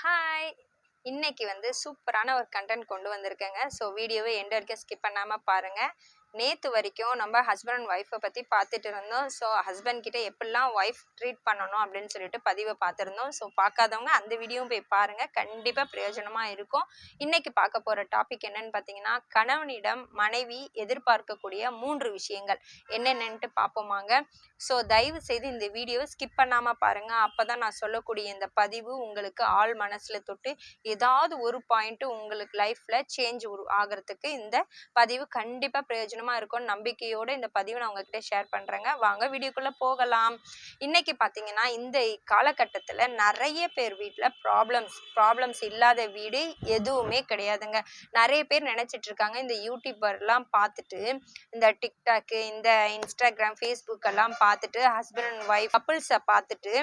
Hi இன்னைக்கு வந்து சூப்பரான ஒரு கண்டென்ட் கொண்டு வந்திருக்கேங்க. ஸோ வீடியோவை எண்ட் வரைக்கும் ஸ்கிப் பண்ணாமல் பாருங்கள் நேற்று வரைக்கும் நம்ம ஹஸ்பண்ட் அண்ட் ஒய்ஃபை பற்றி பார்த்துட்டு இருந்தோம். ஸோ ஹஸ்பண்ட் கிட்ட எப்படிலாம் ஒய்ஃப் ட்ரீட் பண்ணணும் அப்படின்னு சொல்லிட்டு பதிவை பார்த்துருந்தோம். ஸோ பார்க்காதவங்க அந்த வீடியோவும் போய் பாருங்கள் கண்டிப்பாக பிரயோஜனமாக இருக்கும். இன்றைக்கி பார்க்க போகிற டாபிக் என்னன்னு பார்த்தீங்கன்னா கணவனிடம் மனைவி எதிர்பார்க்கக்கூடிய மூன்று விஷயங்கள். என்னென்னன்ட்டு பார்ப்போமாங்க. ஸோ தயவு செய்து இந்த வீடியோவை ஸ்கிப் பண்ணாமல் பாருங்கள் அப்போ தான் நான் சொல்லக்கூடிய இந்த பதிவு உங்களுக்கு ஆள் மனசில் தொட்டு ஏதாவது ஒரு பாயிண்ட்டு உங்களுக்கு லைஃப்பில் சேஞ்ச் ஆகிறதுக்கு இந்த பதிவு கண்டிப்பாக பிரயோஜனம் பிரயோஜனமா இருக்கும்னு நம்பிக்கையோடு இந்த பதிவை நான் உங்ககிட்ட ஷேர் பண்றேங்க. வாங்க வீடியோக்குள்ளே போகலாம். இன்னைக்கு பார்த்தீங்கன்னா இந்த காலகட்டத்தில் நிறைய பேர் வீட்டில் ப்ராப்ளம்ஸ் ப்ராப்ளம்ஸ் இல்லாத வீடு எதுவுமே கிடையாதுங்க. நிறைய பேர் நினச்சிட்டு இருக்காங்க இந்த யூடியூபர்லாம் பார்த்துட்டு இந்த டிக்டாக்கு இந்த இன்ஸ்டாகிராம் ஃபேஸ்புக் எல்லாம் பார்த்துட்டு ஹஸ்பண்ட் அண்ட் ஒய்ஃப் கப்புள்ஸை பார்த்துட்டு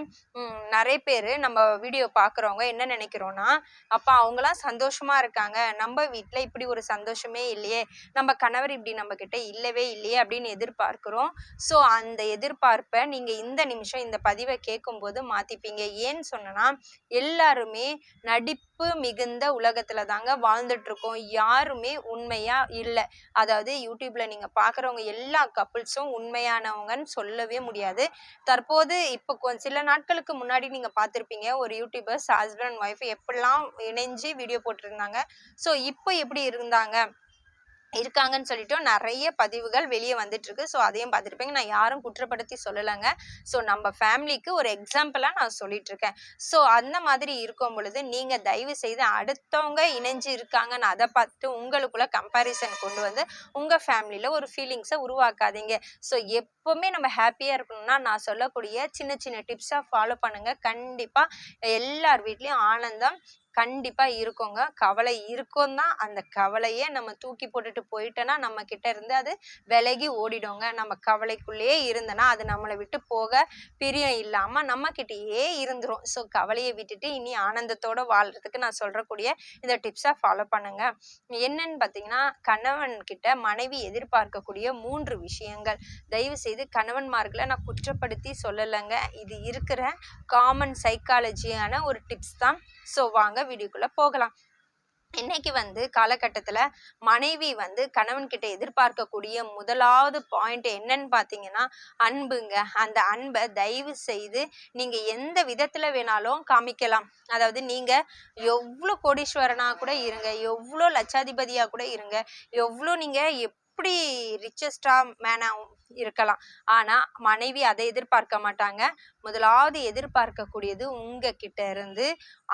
நிறைய பேர் நம்ம வீடியோ பார்க்குறவங்க என்ன நினைக்கிறோன்னா அப்போ அவங்களாம் சந்தோஷமாக இருக்காங்க. நம்ம வீட்டில் இப்படி ஒரு சந்தோஷமே இல்லையே. நம்ம கணவர் இப்படி நம்ம கிட்ட இல்லவே இல்லையே அப்படின்னு எதிர்பார்க்குறோம். ஸோ அந்த எதிர்பார்ப்பை நீங்கள் இந்த நிமிஷம் இந்த பதிவை கேட்கும்போது மாற்றிப்பீங்க ஏன்னு சொன்னனா எல்லாருமே நடிப்பு மிகுந்த உலகத்தில் தாங்க வாழ்ந்துட்டு இருக்கோம் யாருமே உண்மையாக இல்லை. அதாவது யூடியூப்பில் நீங்கள் பார்க்குறவங்க எல்லா கப்புள்ஸும் உண்மையானவங்கன்னு சொல்லவே முடியாது. தற்போது இப்போ சில நாட்களுக்கு முன்னாடி நீங்கள் பார்த்துருப்பீங்க ஒரு யூடியூபர்ஸ் ஹஸ்பண்ட் அண்ட் ஒய்ஃப் எப்படிலாம் இணைஞ்சு வீடியோ போட்டிருந்தாங்க. ஸோ இப்போ எப்படி இருந்தாங்க? இருக்காங்கன்னு சொல்லிட்டு நிறைய பதிவுகள் வெளியே வந்துட்டு இருக்கு ஸோ அதையும் பார்த்துருப்பீங்க. நான் யாரும் குற்றப்படுத்தி சொல்லலைங்க. ஸோ நம்ம ஃபேமிலிக்கு ஒரு எக்ஸாம்பிளாக நான் சொல்லிட்டு இருக்கேன் ஸோ அந்த மாதிரி இருக்கும் பொழுது நீங்கள் தயவு செய்து அடுத்தவங்க இணைஞ்சு இருக்காங்கன்னு அதை பார்த்து உங்களுக்குள்ள கம்பேரிசன் கொண்டு வந்து உங்கள் ஃபேமிலியில் ஒரு ஃபீலிங்ஸை உருவாக்காதீங்க. ஸோ எப்போவுமே நம்ம ஹாப்பியாக இருக்கணும்னா நான் சொல்லக்கூடிய சின்ன சின்ன டிப்ஸாக ஃபாலோ பண்ணுங்கள் கண்டிப்பாக எல்லார் வீட்லேயும் ஆனந்தம் கண்டிப்பா இருக்குங்க. கவலை இருக்கும் தான் அந்த கவலையே நம்ம தூக்கி போட்டுட்டு போயிட்டோன்னா நம்ம கிட்ட இருந்து அது விலகி ஓடிடுங்க. நம்ம கவலைக்குள்ளேயே இருந்தனா அது நம்மளை விட்டு போக பிரியம் இல்லாம நம்ம கிட்டயே இருந்துரும். ஸோ கவலையை விட்டுட்டு இனி ஆனந்தத்தோட வாழ்றதுக்கு நான் சொல்றக்கூடிய இந்த டிப்ஸை ஃபாலோ பண்ணுங்க. என்னன்னு பார்த்தீங்கன்னா கணவன் கிட்ட மனைவி எதிர்பார்க்கக்கூடிய மூன்று விஷயங்கள். தயவு செய்து கணவன்மார்களை நான் குற்றப்படுத்தி சொல்லலைங்க. இது இருக்கிற காமன் சைக்காலஜியான ஒரு டிப்ஸ் தான். ஸோ வாங்க வீடியோக்குள்ள போகலாம். இன்னைக்கு வந்து காலகட்டத்தில் மனைவி வந்து கணவன்கிட்ட எதிர்பார்க்கக்கூடிய முதலாவது பாயிண்ட் என்னன்னு பார்த்தீங்கன்னா அன்புங்க. அந்த அன்பை தயவு செய்து நீங்கள் எந்த விதத்தில் வேணாலும் காமிக்கலாம். அதாவது நீங்கள் எவ்வளோ கோடீஸ்வரனா கூட இருங்க எவ்வளோ லட்சாதிபதியாக கூட இருங்க எவ்வளோ நீங்கள் எப்படி ரிச்சஸ்டா மேனாகவும் இருக்கலாம். ஆனால் மனைவி அதை எதிர்பார்க்க மாட்டாங்க. முதலாவது எதிர்பார்க்கக்கூடியது உங்ககிட்ட இருந்து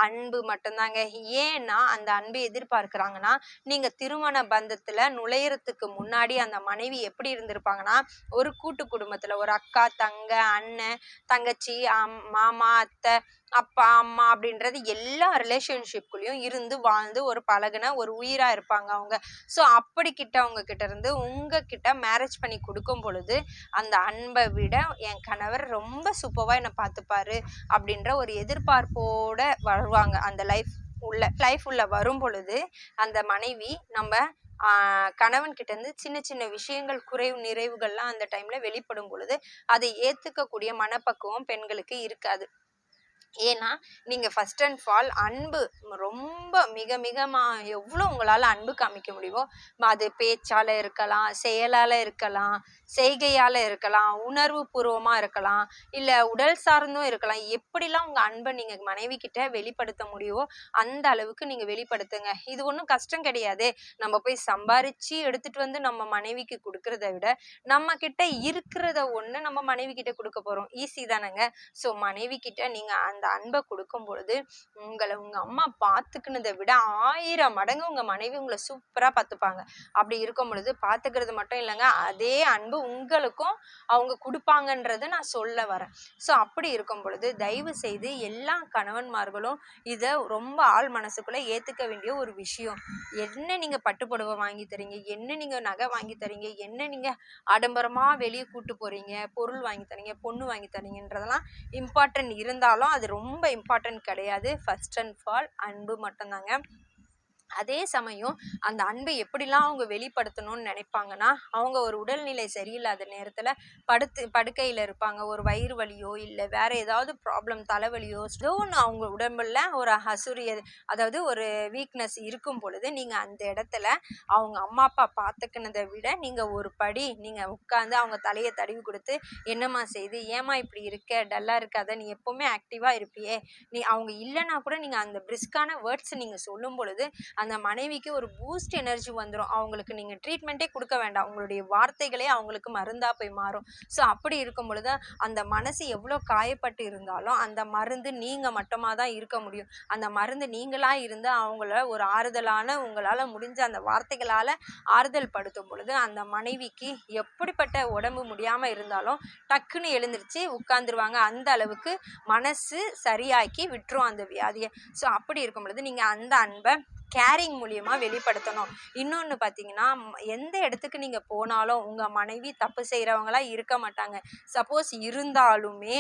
அன்பு மட்டும்தாங்க. ஏன்னா அந்த அன்பை எதிர்பார்க்குறாங்கன்னா நீங்கள் திருமண பந்தத்தில் நுழையறதுக்கு முன்னாடி அந்த மனைவி எப்படி இருந்திருப்பாங்கன்னா ஒரு கூட்டு குடும்பத்தில் ஒரு அக்கா தங்க அண்ணன் தங்கச்சி அம் மாமா அத்தை அப்பா அம்மா அப்படின்றது எல்லா ரிலேஷன்ஷிப்குள்ளேயும் இருந்து வாழ்ந்து ஒரு பழகுன ஒரு உயிராக இருப்பாங்க அவங்க. ஸோ அப்படி கிட்ட அவங்க கிட்ட இருந்து உங்ககிட்ட மேரேஜ் பண்ணி கொடுக்கும் பொழுது அந்த அன்பை விட என் கணவர் ரொம்ப சூப்பராக என்னை பார்த்துப்பாரு அப்படின்ற ஒரு எதிர்பார்ப்போட வருவாங்க அந்த லைஃப் உள்ள. லைஃப் உள்ள வரும் பொழுது அந்த மனைவி நம்ம கணவன் கிட்ட இருந்து சின்ன சின்ன விஷயங்கள் குறைவு நிறைவுகள்லாம் அந்த டைம்ல வெளிப்படும் பொழுது அதை ஏத்துக்கக்கூடிய மனப்பக்குவம் பெண்களுக்கு இருக்காது. ஏன்னா நீங்கள் ஃபஸ்ட் அண்ட் ஃபால் அன்பு ரொம்ப மிக மிகமா எவ்வளோ உங்களால் அன்பு காமிக்க முடியுமோ அது பேச்சால் இருக்கலாம் செயலால் இருக்கலாம் செய்கையால் இருக்கலாம் உணர்வு பூர்வமாக இருக்கலாம் இல்லை உடல் சார்ந்தும் இருக்கலாம். எப்படிலாம் உங்கள் அன்பை நீங்கள் மனைவி கிட்ட வெளிப்படுத்த முடியுமோ அந்த அளவுக்கு நீங்கள் வெளிப்படுத்துங்க. இது ஒன்றும் கஷ்டம் கிடையாது. நம்ம போய் சம்பாரித்து எடுத்துகிட்டு வந்து நம்ம மனைவிக்கு கொடுக்கறத விட நம்ம கிட்ட இருக்கிறத ஒன்று நம்ம மனைவி கிட்ட கொடுக்க போகிறோம் ஈஸி தானேங்க. ஸோ மனைவி கிட்ட நீங்கள் அந்த அந்த அன்பை கொடுக்கும் பொழுது உங்களை உங்க அம்மா பார்த்துக்கினதை விட ஆயிரம் மடங்கு உங்க மனைவி உங்களை சூப்பரா பார்த்துப்பாங்க அப்படி இருக்கும் பொழுது பார்த்துக்கிறது மட்டும் இல்லைங்க அதே அன்பு உங்களுக்கும் அவங்க கொடுப்பாங்கன்றதை நான் சொல்ல வரேன். ஸோ அப்படி இருக்கும் பொழுது தயவு செய்து எல்லா கணவன்மார்களும் இதை ரொம்ப ஆள் மனசுக்குள்ள ஏத்துக்க வேண்டிய ஒரு விஷயம். என்ன நீங்க பட்டுப்புடவை வாங்கி தரீங்க? என்ன நீங்க நகை வாங்கி தரீங்க? என்ன நீங்க ஆடம்பரமா வெளியே கூட்டு போறீங்க? பொருள் வாங்கி தரீங்க? பொண்ணு வாங்கி தரீங்கன்றதெல்லாம் இம்பார்ட்டன்ட் இருந்தாலும் அது ரொம்ப இம்பார்ட்டன்ட் கிடையாது. ஃபர்ஸ்ட் அண்ட் ஃபால் அன்பு மட்டும்தாங்க. அதே சமயம் அந்த அன்பை எப்படிலாம் அவங்க வெளிப்படுத்தணும்னு நினைப்பாங்கன்னா அவங்க ஒரு உடல்நிலை சரியில்லாத நேரத்தில் படுத்து படுக்கையில் இருப்பாங்க. ஒரு வயிறு வலியோ இல்லை வேற ஏதாவது ப்ராப்ளம் தலைவலியோ ஏதோ ஒன்று அவங்க உடம்புல ஒரு அசுரிய அதாவது ஒரு வீக்னஸ் இருக்கும் பொழுது நீங்கள் அந்த இடத்துல அவங்க அம்மா அப்பா பார்த்துக்கினதை விட நீங்கள் ஒரு படி நீங்கள் உட்காந்து அவங்க தலையை தடவி கொடுத்து என்னம்மா செய்து? ஏம்மா இப்படி இருக்க? டல்லாக இருக்காத? நீ எப்போவுமே ஆக்டிவாக இருப்பியே. நீ அவங்க இல்லைன்னா கூட நீங்கள் அந்த பிரிஸ்கான வேர்ட்ஸ் நீங்கள் சொல்லும் பொழுது அந்த மனைவிக்கு ஒரு பூஸ்ட் எனர்ஜி வந்துடும் அவங்களுக்கு நீங்கள் ட்ரீட்மெண்ட்டே கொடுக்க வேண்டாம். உங்களுடைய வார்த்தைகளே அவங்களுக்கு மருந்தாக போய் மாறும். ஸோ அப்படி இருக்கும் பொழுது அந்த மனசு எவ்வளோ காயப்பட்டு இருந்தாலும் அந்த மருந்து நீங்கள் மட்டுமாக தான் இருக்க முடியும். அந்த மருந்து நீங்களாக இருந்து அவங்கள ஒரு ஆறுதலான உங்களால் முடிஞ்ச அந்த வார்த்தைகளால் ஆறுதல் படுத்தும் பொழுது அந்த மனைவிக்கு எப்படிப்பட்ட உடம்பு முடியாமல் இருந்தாலும் டக்குன்னு எழுந்திருச்சு உட்காந்துருவாங்க அந்த அளவுக்கு மனசு சரியாக்கி விட்டுரும் அந்த வியாதியை. ஸோ அப்படி இருக்கும் பொழுது நீங்கள் அந்த அன்பை கேரிங் மூலியமாக வெளிப்படுத்தணும். இன்னொன்று பார்த்தீங்கன்னா எந்த இடத்துக்கு நீங்கள் போனாலும் உங்கள் மனைவி தப்பு செய்கிறவங்களா இருக்க மாட்டாங்க. சப்போஸ் இருந்தாலுமே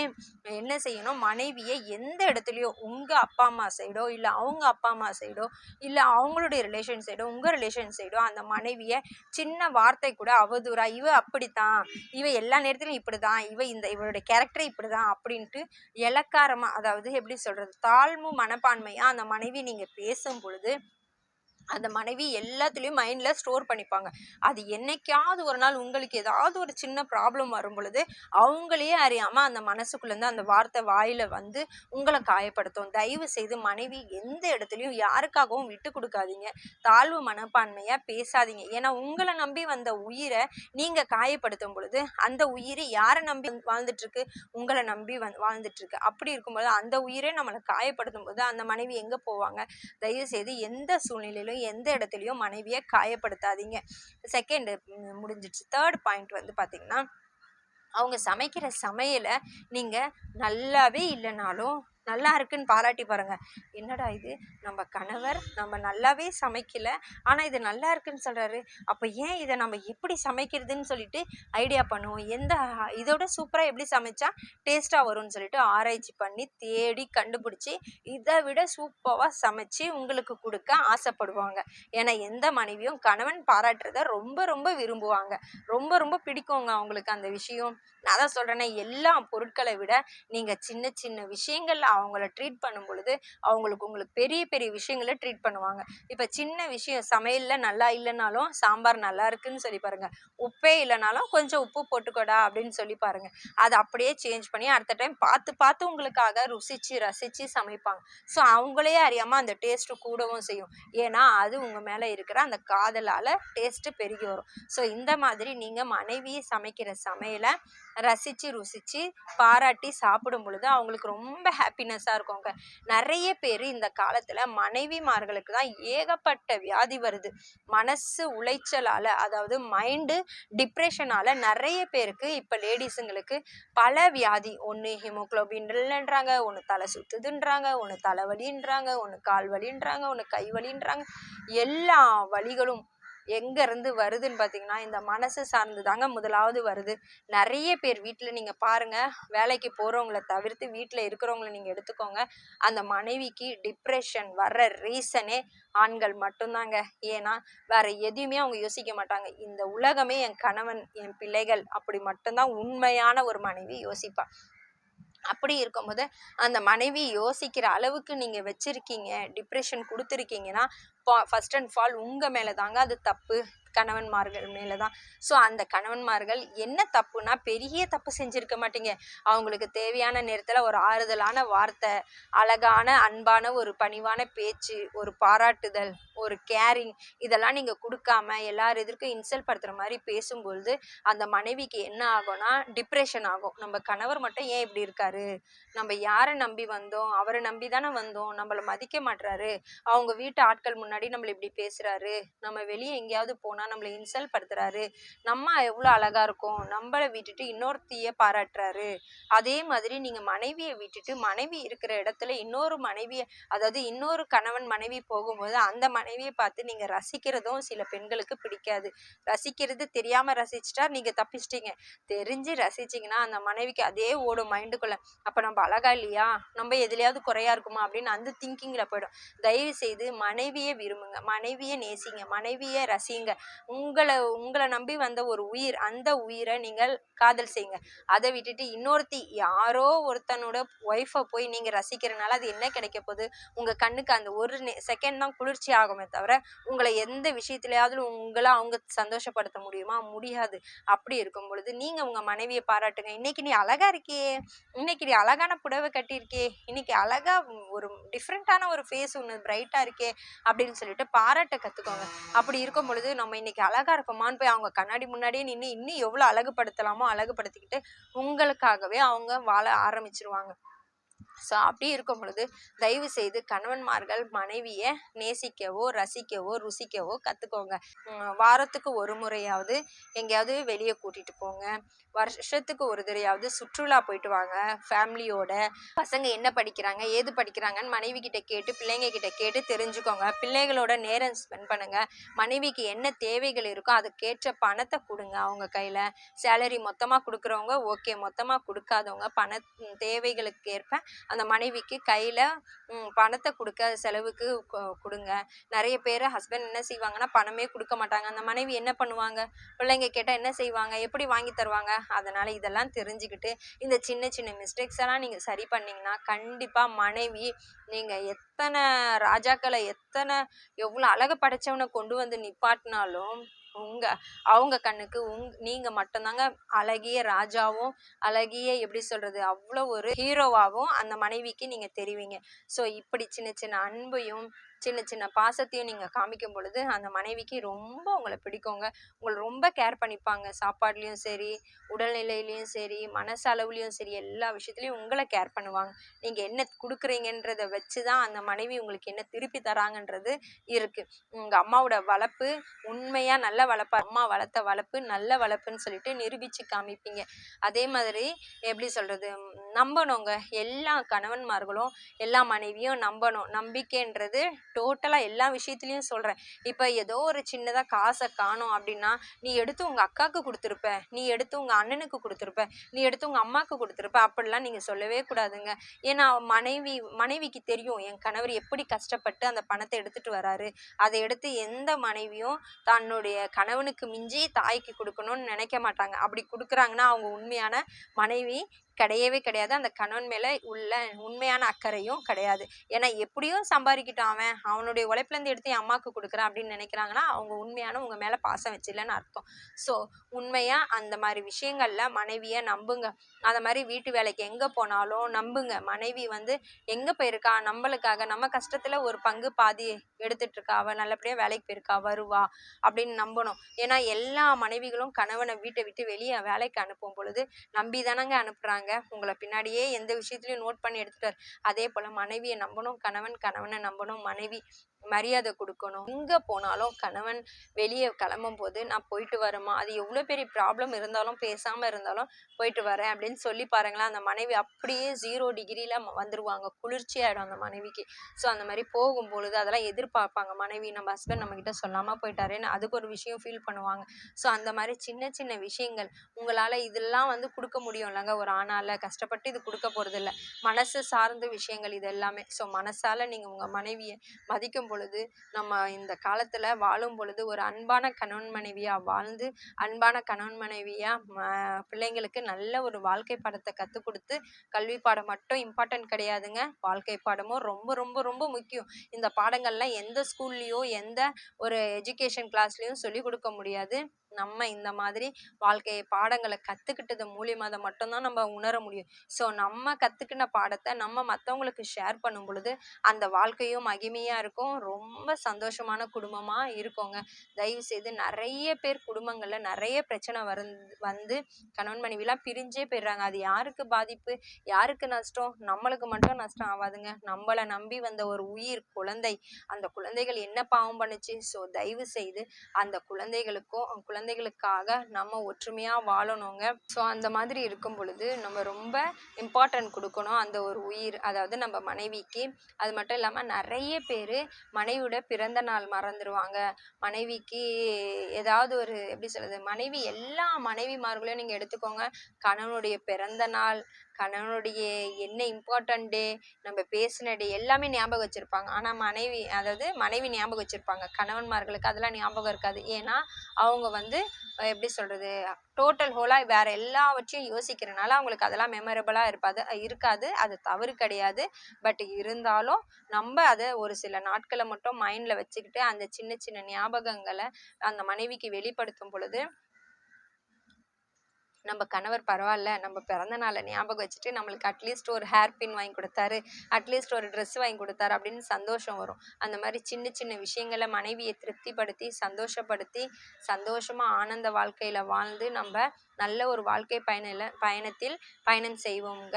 என்ன செய்யணும்? மனைவியை எந்த இடத்துலையோ உங்கள் அப்பா அம்மா சைடோ இல்லை அவங்க அப்பா அம்மா சைடோ இல்லை அவங்களுடைய ரிலேஷன் சைடோ உங்கள் ரிலேஷன் சைடோ அந்த மனைவியை சின்ன வார்த்தை கூட அவதூறா இவ அப்படித்தான் இவ எல்லா நேரத்துலையும் இப்படி தான் இவ இந்த இவளுடைய கேரக்டரே இப்படி தான் அப்படின்ட்டு இலக்காரமாக அதாவது எப்படி சொல்கிறது தாழ்வு மனப்பான்மையாக அந்த மனைவி நீங்கள் பேசும் பொழுது அந்த மனைவி எல்லாத்துலேயும் மைண்டில் ஸ்டோர் பண்ணிப்பாங்க. அது என்னைக்காவது ஒரு நாள் உங்களுக்கு ஏதாவது ஒரு சின்ன ப்ராப்ளம் வரும் பொழுது அவங்களே அறியாமல் அந்த மனசுக்குள்ளேருந்து அந்த வார்த்தை வாயில் வந்து உங்களை காயப்படுத்தும். தயவு செய்து மனைவி எந்த இடத்துலையும் யாருக்காகவும் விட்டு கொடுக்காதீங்க. தாழ்வு மனப்பான்மையாக பேசாதீங்க. ஏன்னா உங்களை நம்பி வந்த உயிரை நீங்கள் காயப்படுத்தும் பொழுது அந்த உயிர் யாரை நம்பி வாழ்ந்துட்டுருக்கு? உங்களை நம்பி வந் வாழ்ந்துட்டுருக்கு. அப்படி இருக்கும்போது அந்த உயிரே நம்மளை காயப்படுத்தும் போது அந்த மனைவி எங்கே போவாங்க? தயவு செய்து எந்த சூழ்நிலையிலும் எந்த இடத்துலையும் மனைவியை காயப்படுத்தாதீங்க. செகண்டு முடிஞ்சிடுச்சு. தேர்ட் பாயிண்ட் வந்து பார்த்தீங்கன்னா அவங்க சமைக்கிற சமையலை நீங்கள் நல்லாவே இல்லைனாலும் நல்லா இருக்குன்னு பாராட்டி பாருங்கள் என்னடா இது? நம்ம கணவர் நம்ம நல்லாவே சமைக்கல. ஆனால் இது நல்லா இருக்குன்னு சொல்கிறாரு அப்போ ஏன் இதை நம்ம எப்படி சமைக்கிறதுன்னு சொல்லிட்டு ஐடியா பண்ணுவோம். எந்த இதோட சூப்பராக எப்படி சமைச்சா டேஸ்ட்டாக வரும்னு சொல்லிட்டு ஆராய்ச்சி பண்ணி தேடி கண்டுபிடிச்சி இதை விட சூப்பராக சமைச்சு உங்களுக்கு கொடுக்க ஆசைப்படுவாங்க. ஏன்னா எந்த மனைவியும் கணவன் பாராட்டுறத ரொம்ப ரொம்ப விரும்புவாங்க. ரொம்ப ரொம்ப பிடிக்குங்க அவங்களுக்கு அந்த விஷயம். நான் தான் சொல்கிறேனே எல்லா பொருட்களை விட நீங்கள் சின்ன சின்ன விஷயங்கள் அவங்கள ட்ரீட் பண்ணும் பொழுது அவங்களுக்கு உங்களுக்கு பெரிய பெரிய விஷயங்களை ட்ரீட் பண்ணுவாங்க. இப்போ சின்ன விஷயம் சமையலில் நல்லா இல்லைனாலும் சாம்பார் நல்லா இருக்குன்னு சொல்லி பாருங்கள் உப்பே இல்லைனாலும் கொஞ்சம் உப்பு போட்டுக்கோடா அப்படின்னு சொல்லி பாருங்கள் அதை அப்படியே சேஞ்ச் பண்ணி அடுத்த டைம் பார்த்து பார்த்து உங்களுக்காக ருசித்து ரசித்து சமைப்பாங்க. ஸோ அவங்களே அறியாமல் அந்த டேஸ்ட்டு கூடவும் செய்யும். ஏன்னா அது உங்கள் மேலே இருக்கிற அந்த காதலால் டேஸ்ட்டு பெருகி வரும். ஸோ இந்த மாதிரி நீங்கள் மனைவி சமைக்கிற சமையலை ரசித்து ருசித்து பாராட்டி சாப்பிடும் பொழுது அவங்களுக்கு ரொம்ப ஹாப்பினஸ்ஸாக இருக்குங்க நிறைய பேர் இந்த காலத்தில் மனைவிமார்களுக்கு தான் ஏகப்பட்ட வியாதி வருது. மனசு உளைச்சலால் அதாவது மைண்டு டிப்ரெஷனால் நிறைய பேருக்கு இப்போ லேடிஸுங்களுக்கு பல வியாதி. ஒன்று ஹிமோக்ளோபின் இல்லைன்றாங்க ஒன்று தலை சுற்றுதுன்றாங்க ஒன்று தலைவலின்றாங்க ஒன்று கால் வலின்றாங்க ஒன்று கை வலின்றாங்க எல்லா வலிகளும் எங்கேருந்து வருதுன்னு பார்த்தீங்கன்னா இந்த மனசு சார்ந்து தாங்க முதலாவது வருது. நிறைய பேர் வீட்டில் நீங்கள் பாருங்கள் வேலைக்கு போகிறவங்கள தவிர்த்து வீட்டில் இருக்கிறவங்கள நீங்கள் எடுத்துக்கோங்க. அந்த மனைவிக்கு டிப்ரெஷன் வர்ற ரீசனே ஆண்கள் மட்டும்தாங்க. ஏன்னா வேற எதையுமே அவங்க யோசிக்க மாட்டாங்க. இந்த உலகமே என் கணவன் என் பிள்ளைகள் அப்படி மட்டும்தான் உண்மையான ஒரு மனைவி யோசிப்பான் அப்படி இருக்கும்போது அந்த மனைவி யோசிக்கிற அளவுக்கு நீங்கள் வச்சுருக்கீங்க டிப்ரெஷன் கொடுத்துருக்கீங்கன்னா ஃபஸ்ட் அண்ட் ஃபால் உங்கள் மேலே தாங்க அது தப்பு. கணவன்மார்கள் மேலே தான். ஸோ அந்த கணவன்மார்கள் என்ன தப்புனா பெரிய தப்பு செஞ்சுருக்க மாட்டீங்க. அவங்களுக்கு தேவையான நேரத்தில் ஒரு ஆறுதலான வார்த்தை அழகான அன்பான ஒரு பணிவான பேச்சு ஒரு பாராட்டுதல் ஒரு கேரிங் இதெல்லாம் நீங்கள் கொடுக்காம எல்லார் எதிர்க்கும் இன்சல்ட் படுத்துகிற மாதிரி பேசும்பொழுது அந்த மனைவிக்கு என்ன ஆகும்னா டிப்ரெஷன் ஆகும். நம்ம கணவர் மட்டும் ஏன் இப்படி இருக்காரு? நம்ம யாரை நம்பி வந்தோம்? அவரை நம்பி தானே வந்தோம்? நம்மளை மதிக்க மாட்றாரு. அவங்க வீட்டு ஆட்கள் முன்னாடி நம்மளை இப்படி பேசுகிறாரு நம்ம வெளியே எங்கேயாவது போனால் போனால் நம்மளை இன்சல்ட் படுத்துறாரு. நம்ம எவ்வளோ அழகாக இருக்கோம். நம்மளை விட்டுட்டு இன்னொருத்திய பாராட்டுறாரு. அதே மாதிரி நீங்கள் மனைவியை விட்டுட்டு மனைவி இருக்கிற இடத்துல இன்னொரு மனைவியை அதாவது இன்னொரு கணவன் மனைவி போகும்போது அந்த மனைவியை பார்த்து நீங்கள் ரசிக்கிறதும் சில பெண்களுக்கு பிடிக்காது. ரசிக்கிறது தெரியாமல் ரசிச்சிட்டா நீங்கள் தப்பிச்சிட்டீங்க. தெரிஞ்சு ரசிச்சிங்கன்னா அந்த மனைவிக்கு அதே ஓடும் மைண்டுக்குள்ளே அப்போ நம்ம அழகா இல்லையா? நம்ம எதுலையாவது குறையா இருக்குமா? அப்படின்னு அந்த திங்கிங்கில் போயிடும். தயவு செய்து மனைவியை விரும்புங்க. மனைவியை நேசிங்க. மனைவியை ரசிங்க. உங்களை உங்களை நம்பி வந்த ஒரு உயிர் அந்த உயிரை நீங்கள் காதல் செய்யுங்க. அதை விட்டுட்டு இன்னொருத்தி யாரோ ஒருத்தனோட ஒய்ஃபை போய் நீங்கள் ரசிக்கிறனால அது என்ன கிடைக்க போகுது? உங்கள் கண்ணுக்கு அந்த ஒரு செகண்ட் தான் குளிர்ச்சி ஆகுமே தவிர உங்களை எந்த விஷயத்துலையாவது உங்களை அவங்க சந்தோஷப்படுத்த முடியுமா? முடியாது. அப்படி இருக்கும் பொழுது நீங்கள் உங்கள் மனைவியை பாராட்டுங்க. இன்னைக்கு நீ அழகா இருக்கியே. இன்னைக்கு நீ அழகான புடவை கட்டியிருக்கே இன்னைக்கு அழகா ஒரு டிஃப்ரெண்ட்டான ஒரு ஃபேஸ் ஒன்று பிரைட்டாக இருக்கே அப்படின்னு சொல்லிட்டு பாராட்ட கற்றுக்கோங்க அப்படி இருக்கும் பொழுது நம்ம இன்னைக்கு அழகா இருக்கோமான்னு போய் அவங்க கண்ணாடி முன்னாடியே நின்று இன்னும் எவ்வளோ அழகுபடுத்தலாமோ அழகுபடுத்திக்கிட்டு உங்களுக்காகவே அவங்க வாழ ஆரம்பிச்சிருவாங்க. ஸோ அப்படி இருக்கும் பொழுது தயவு செய்து கணவன்மார்கள் மனைவியை நேசிக்கவோ ரசிக்கவோ ருசிக்கவோ கற்றுக்கோங்க வாரத்துக்கு ஒரு முறையாவது எங்கேயாவது வெளியே கூட்டிகிட்டு போங்க. வருஷத்துக்கு ஒரு தடையாவது சுற்றுலா போயிட்டு வாங்க. ஃபேமிலியோட பசங்க என்ன படிக்கிறாங்க ஏது படிக்கிறாங்கன்னு மனைவி கிட்ட கேட்டு பிள்ளைங்க கிட்ட கேட்டு தெரிஞ்சுக்கோங்க. பிள்ளைகளோட நேரம் ஸ்பெண்ட் பண்ணுங்க. மனைவிக்கு என்ன தேவைகள் இருக்கோ அதுக்கேற்ற பணத்தை கொடுங்க அவங்க கையில். சேலரி மொத்தமாக கொடுக்குறவங்க ஓகே மொத்தமாக கொடுக்காதவங்க பண தேவைகளுக்கு ஏற்ப அந்த மனைவிக்கு கையில் பணத்தை கொடுக்க செலவுக்கு கொடுங்க. நிறைய பேர் ஹஸ்பண்ட் என்ன செய்வாங்கன்னா பணமே கொடுக்க மாட்டாங்க. அந்த மனைவி என்ன பண்ணுவாங்க? பிள்ளைங்க கேட்டால் என்ன செய்வாங்க? எப்படி வாங்கி தருவாங்க? அதனால் இதெல்லாம் தெரிஞ்சுக்கிட்டு இந்த சின்ன சின்ன மிஸ்டேக்ஸ் எல்லாம் நீங்கள் சரி பண்ணிங்கன்னா கண்டிப்பாக மனைவி நீங்கள் எத்தனை ராஜாக்களை எத்தனை எவ்வளோ அழகு படைச்சவனை கொண்டு வந்து நிப்பாட்டினாலும் உங்க அவங்க கண்ணுக்கு உங் நீங்க மட்டும்தாங்க அழகிய ராஜாவும் அழகிய எப்படி சொல்றது அவ்வளோ ஒரு ஹீரோவாகவும் அந்த மனைவிக்கு நீங்க தெரிவிங்க. ஸோ இப்படி சின்ன சின்ன அன்பையும் சின்ன சின்ன பாசத்தையும் நீங்கள் காமிக்கும் பொழுது அந்த மனைவிக்கு ரொம்ப உங்களை பிடிக்குங்க. உங்களை ரொம்ப கேர் பண்ணிப்பாங்க. சாப்பாட்லேயும் சரி உடல்நிலையிலையும் சரி மனசளவுலேயும் சரி எல்லா விஷயத்துலையும் உங்களை கேர் பண்ணுவாங்க. நீங்கள் என்ன கொடுக்குறீங்கன்றதை வச்சு தான் அந்த மனைவி உங்களுக்கு என்ன திருப்பி தராங்கன்றது இருக்குது உங்கள் அம்மாவோட வளர்ப்பு உண்மையாக நல்ல வளர்ப்பு அம்மா வளர்த்த வளர்ப்பு நல்ல வளர்ப்புன்னு சொல்லிட்டு நிரூபித்து காமிப்பீங்க. அதே மாதிரி எப்படி சொல்கிறது நம்பணுங்க. எல்லா கணவன்மார்களும் எல்லா மனைவியும் நம்பணும். நம்பிக்கைன்றது டோட்டலாக எல்லா விஷயத்துலையும் சொல்கிறேன் இப்போ ஏதோ ஒரு சின்னதாக காசை காணும் அப்படின்னா நீ எடுத்து உங்கள் அக்காவுக்கு கொடுத்துருப்ப நீ எடுத்து உங்கள் அண்ணனுக்கு கொடுத்துருப்ப நீ எடுத்து உங்கள் அம்மாவுக்கு கொடுத்துருப்ப அப்படிலாம் நீங்கள் சொல்லவே கூடாதுங்க. ஏன்னா மனைவி மனைவிக்கு தெரியும் என் கணவர் எப்படி கஷ்டப்பட்டு அந்த பணத்தை எடுத்துகிட்டு வராரு. அதை எடுத்து எந்த மனைவியும் தன்னுடைய கணவனுக்கு மிஞ்சி தாய்க்கு கொடுக்கணும்னு நினைக்க மாட்டாங்க. அப்படி கொடுக்குறாங்கன்னா அவங்க உண்மையான மனைவி கிடையவே கிடையாது. அந்த கணவன் மேலே உள்ள உண்மையான அக்கறையும் கிடையாது. ஏன்னா எப்படியும் சம்பாதிக்கிட்டான் அவன். அவனுடைய உழைப்புலேருந்து எடுத்து என் அம்மாவுக்கு கொடுக்குறான் அப்படின்னு நினைக்கிறாங்கன்னா அவங்க உண்மையான உங்கள் மேலே பாசம் வச்சிடலன்னு அர்த்தம். ஸோ உண்மையாக அந்த மாதிரி விஷயங்களில் மனைவியை நம்புங்க. அந்த மாதிரி வீட்டு வேலைக்கு எங்கே போனாலும் நம்புங்க. மனைவி வந்து எங்கே போயிருக்கா? நம்மளுக்காக நம்ம கஷ்டத்தில் ஒரு பங்கு பாதி எடுத்துட்டு இருக்கா அவள் நல்லபடியாக வேலைக்கு போயிருக்கா? வருவா? அப்படின்னு நம்பணும். ஏன்னா எல்லா மனைவிகளும் கணவனை வீட்டை விட்டு வெளியே வேலைக்கு அனுப்பும் பொழுது நம்பி தானங்க அனுப்புகிறாங்க உங்களை பின்னாடியே எந்த விஷயத்துலையும் நோட் பண்ணி எடுத்துட்டார் அதே போல் மனைவியை நம்பணும் கணவன் கணவனை நம்பணும் மனைவி மரியாதை கொடுக்கணும். எங்கே போனாலும் கணவன் வெளியே கிளம்பும் போது நான் போயிட்டு வரேம்மா. அது எவ்வளோ பெரிய ப்ராப்ளம் இருந்தாலும் பேசாமல் இருந்தாலும் போயிட்டு வரேன் அப்படின்னு சொல்லி பாருங்களேன். அந்த மனைவி அப்படியே ஜீரோ டிகிரியில் வந்துடுவாங்க குளிர்ச்சி ஆகிடும் அந்த மனைவிக்கு. ஸோ அந்த மாதிரி போகும்பொழுது அதெல்லாம் எதிர்பார்ப்பாங்க. மனைவி நம்ம ஹஸ்பண்ட் நம்மக்கிட்ட சொல்லாமல் போயிட்டாரேன்னு அதுக்கு ஒரு விஷயம் ஃபீல் பண்ணுவாங்க. ஸோ அந்த மாதிரி சின்ன சின்ன விஷயங்கள் உங்களால் இதெல்லாம் வந்து கொடுக்க முடியும் இல்லைங்க ஒரு ஆணால் கஷ்டப்பட்டு இது கொடுக்க போகிறதில்ல மனசு சார்ந்த விஷயங்கள் இது எல்லாமே. ஸோ மனசால் நீங்கள் உங்கள் மனைவியை மதிக்கும் பொழுது நம்ம இந்த காலத்தில் வாழும் பொழுது ஒரு அன்பான கணவன் மனைவியாக வாழ்ந்து அன்பான கணவன் மனைவியாக பிள்ளைங்களுக்கு நல்ல ஒரு வாழ்க்கை பாடத்தை கற்றுக் கொடுத்து கல்வி பாடம் மட்டும் இம்பார்ட்டன்ட் கிடையாதுங்க. வாழ்க்கை பாடமும் ரொம்ப ரொம்ப ரொம்ப முக்கியம். இந்த பாடங்கள்லாம் எந்த ஸ்கூல்லையோ எந்த ஒரு எஜுகேஷன் கிளாஸ்லேயும் சொல்லிக் கொடுக்க முடியாது. நம்ம இந்த மாதிரி வாழ்க்கையை பாடங்களை கற்றுக்கிட்டது மூலியமாக அதை மட்டும்தான் நம்ம உணர முடியும். ஸோ நம்ம கற்றுக்கின பாடத்தை நம்ம மற்றவங்களுக்கு ஷேர் பண்ணும் பொழுது அந்த வாழ்க்கையும் மகிமையாக இருக்கும். ரொம்ப சந்தோஷமான குடும்பமாக இருக்கோங்க. தயவு செய்து நிறைய பேர் குடும்பங்களில் நிறைய பிரச்சனை வரு வந்து கணவன் மனைவிலாம் பிரிஞ்சே போயிடுறாங்க. அது யாருக்கு பாதிப்பு? யாருக்கு நஷ்டம்? நம்மளுக்கு மட்டும் நஷ்டம் ஆகாதுங்க. நம்மளை நம்பி வந்த ஒரு உயிர் குழந்தை அந்த குழந்தைகள் என்ன பாவம் பண்ணுச்சு? ஸோ தயவு செய்து அந்த குழந்தைகளுக்கும் குழந்தைகளுக்காக நம்ம ஒற்றுமையாக வாழணுங்க. ஸோ அந்த மாதிரி இருக்கும் பொழுது நம்ம ரொம்ப இம்பார்ட்டன்ட் கொடுக்கணும். அந்த ஒரு உயிர் அதாவது நம்ம மனைவிக்கு. அது மட்டும் இல்லாமல் நிறைய பேர் மனைவியோட பிறந்த நாள் மறந்துடுவாங்க மனைவிக்கு ஏதாவது ஒரு எப்படி சொல்கிறது மனைவி எல்லா மனைவிமார்களையும் நீங்கள் எடுத்துக்கோங்க. கணவனுடைய பிறந்த நாள் கணவனுடைய என்ன இம்பார்ட்டண்ட்டு நம்ம பேசின டே எல்லாமே ஞாபகம் வச்சுருப்பாங்க. ஆனால் மனைவி அதாவது மனைவி ஞாபகம் வச்சுருப்பாங்க. கணவன்மார்களுக்கு அதெல்லாம் ஞாபகம் இருக்காது. ஏன்னா அவங்க வந்து எப்படி சொல்கிறது டோட்டல் ஹோலாக வேறு எல்லாவற்றையும் யோசிக்கிறனால அவங்களுக்கு அதெல்லாம் மெமரபிளாக இருப்பாது இருக்காது. அது தவறு கிடையாது. பட் இருந்தாலும் நம்ம அதை ஒரு சில நாட்களை மட்டும் மைண்டில் வச்சுக்கிட்டு அந்த சின்ன சின்ன ஞாபகங்களை அந்த மனைவிக்கு வெளிப்படுத்தும் பொழுது நம்ம கணவர் பரவாயில்ல நம்ம பிறந்த நாளை ஞாபகம் வச்சுட்டு நம்மளுக்கு அட்லீஸ்ட் ஒரு ஹேர் பின் வாங்கி கொடுத்தாரு அட்லீஸ்ட் ஒரு ட்ரெஸ் வாங்கி கொடுத்தாரு அப்படின்னு சந்தோஷம் வரும். அந்த மாதிரி சின்ன சின்ன விஷயங்களை மனைவியை திருப்திப்படுத்தி சந்தோஷப்படுத்தி சந்தோஷமாக ஆனந்த வாழ்க்கையில் வாழ்ந்து நம்ம நல்ல ஒரு வாழ்க்கை பயணில பயணத்தில் பயணம் செய்வோங்க.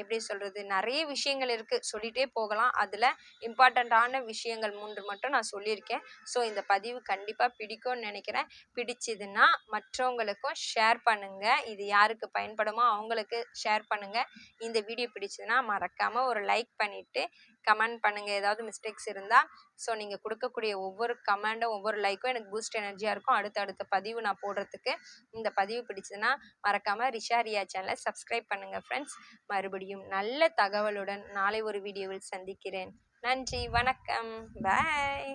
எப்படி சொல்கிறது நிறைய விஷயங்கள் இருக்குது சொல்லிகிட்டே போகலாம். அதில் இம்பார்ட்டண்ட்டான விஷயங்கள் மூன்று மட்டும் நான் சொல்லியிருக்கேன். ஸோ இந்த பதிவு கண்டிப்பாக பிடிக்கும்னு நினைக்கிறேன். பிடிச்சதுன்னா மற்றவங்களுக்கும் ஷேர் பண்ணுங்கள் இது யாருக்கு பயன்படுமோ அவங்களுக்கு ஷேர் பண்ணுங்கள் இந்த வீடியோ பிடிச்சதுன்னா மறக்காமல் ஒரு லைக் பண்ணிவிட்டு கமெண்ட் பண்ணுங்கள் ஏதாவது மிஸ்டேக்ஸ் இருந்தால் ஸோ நீங்கள் கொடுக்கக்கூடிய ஒவ்வொரு கமெண்டும் ஒவ்வொரு லைக்கும் எனக்கு பூஸ்ட் எனர்ஜியாக இருக்கும். அடுத்த அடுத்த பதிவு நான் போடுறதுக்கு இந்த பதிவு பிடிச்சதுன்னா மறக்காமல் ரிஷா ரியா சேனலை சப்ஸ்கிரைப் பண்ணுங்கள் ஃப்ரெண்ட்ஸ் மறுபடியும் நல்ல தகவலுடன் நாளை ஒரு வீடியோவில் சந்திக்கிறேன். நன்றி வணக்கம். பாய்